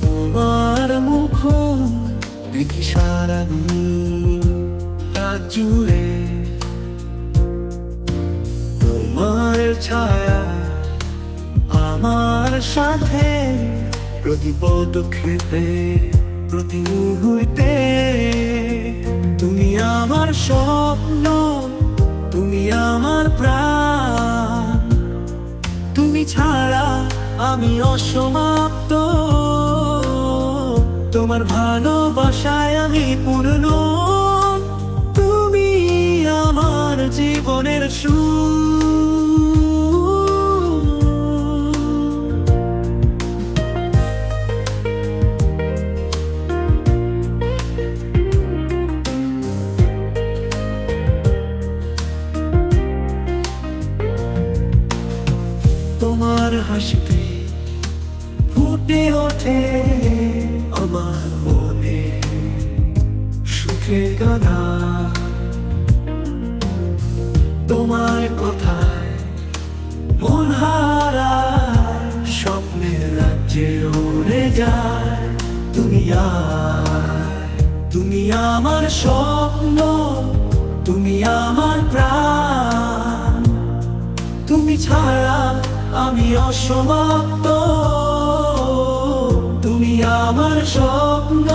তোমার মুখ দেখি সারা জুড়ে। তোমার ছায়া সাথে প্রতি পদক্ষেপে প্রতি মুহূর্তে তুমি আমার স্বপ্ন, তুমি আমার প্রাণ। তুমি ছাড়া আমি অসমাপ্ত। তোমার ভালোবাসায় আমি পূর্ণ। তুমি আমার জীবনের সুর তোমার হাসিতে ফুটে ওঠে আমার মনে। সুখে গানা তোমার কথায় মন হারায়, স্বপ্নের রাজ্যে উড়ে যায়। তুমি তুমি আমার স্বপ্ন, তুমি আমার প্রাণ। আমি অসমাপ্ত তুমি আমার স্বপ্ন।